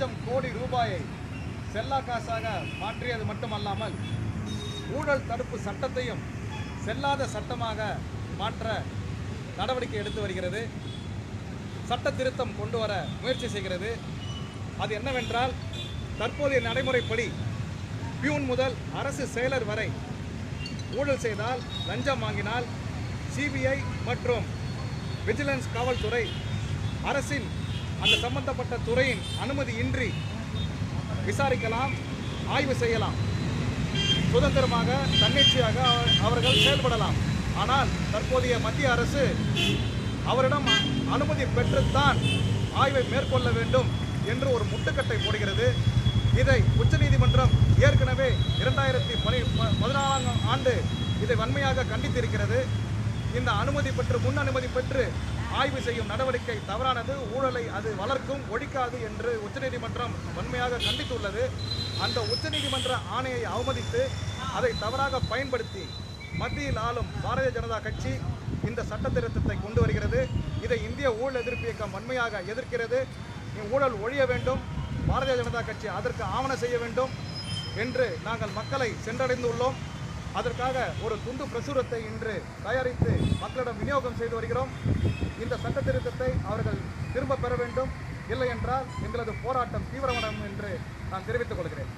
லட்சம் கோடி ரூபாயை செல்லா காசாக மாற்றியது மட்டுமல்லாமல் ஊழல் தடுப்பு சட்டத்தையும் செல்லாத சட்டமாக மாற்ற நடவடிக்கை எடுத்து வருகிறது. சட்ட திருத்தம் கொண்டு வர முயற்சி செய்கிறது. அது என்னவென்றால் தற்போதைய நடைமுறைப்படி பியூன் முதல் அரசு செயலர் வரை ஊழல் செய்தால் லஞ்சம் வாங்கினால் சிபிஐ மற்றும் விஜிலன்ஸ் காவல்துறை அரசின் அந்த சம்பந்தப்பட்ட துறையின் அனுமதியின்றி விசாரிக்கலாம் ஆய்வு செய்யலாம். சுதந்திரமாக தன்னிச்சையாக அவர்கள் செயல்படலாம். ஆனால் தற்போதைய மத்திய அரசு அவரிடம் அனுமதி பெற்றுத்தான் ஆய்வை மேற்கொள்ள வேண்டும் என்று ஒரு முட்டுக்கட்டை போடுகிறது. இதை உச்சநீதிமன்றம் ஏற்கனவே இரண்டாயிரத்தி பனி பதினாலாம் ஆண்டு இதை வன்மையாக கண்டித்திருக்கிறது. இந்த அனுமதி பெற்று முன் அனுமதி பெற்று ஆய்வு செய்யும் நடவடிக்கை தவறானது. ஊழலை அது வளர்க்கும் ஒழிக்காது என்று உச்சநீதிமன்றம் வன்மையாக கண்டித்துள்ளது. அந்த உச்சநீதிமன்ற ஆணையை அவமதித்து அதை தவறாக பயன்படுத்தி மத்தியில் ஆளும் பாரதிய ஜனதா கட்சி இந்த சட்ட திருத்தத்தை கொண்டு வருகிறது. இதை இந்திய ஊழல் எதிர்ப்பு இயக்கம் வன்மையாக எதிர்க்கிறது. ஊழல் ஒழிய வேண்டும். பாரதிய ஜனதா கட்சி அதற்கு ஆவண செய்ய வேண்டும் என்று நாங்கள் மக்களை சென்றடைந்துள்ளோம். அதற்காக ஒரு துண்டு பிரசுரத்தை இன்று தயாரித்து மக்களிடம் விநியோகம் செய்து வருகிறோம். இந்த சட்ட திருத்தத்தை அவர்கள் திரும்ப பெற வேண்டும். இல்லை என்றால் எங்களது போராட்டம் தீவிரமடையும் என்று நான் தெரிவித்துக் கொள்கிறேன்.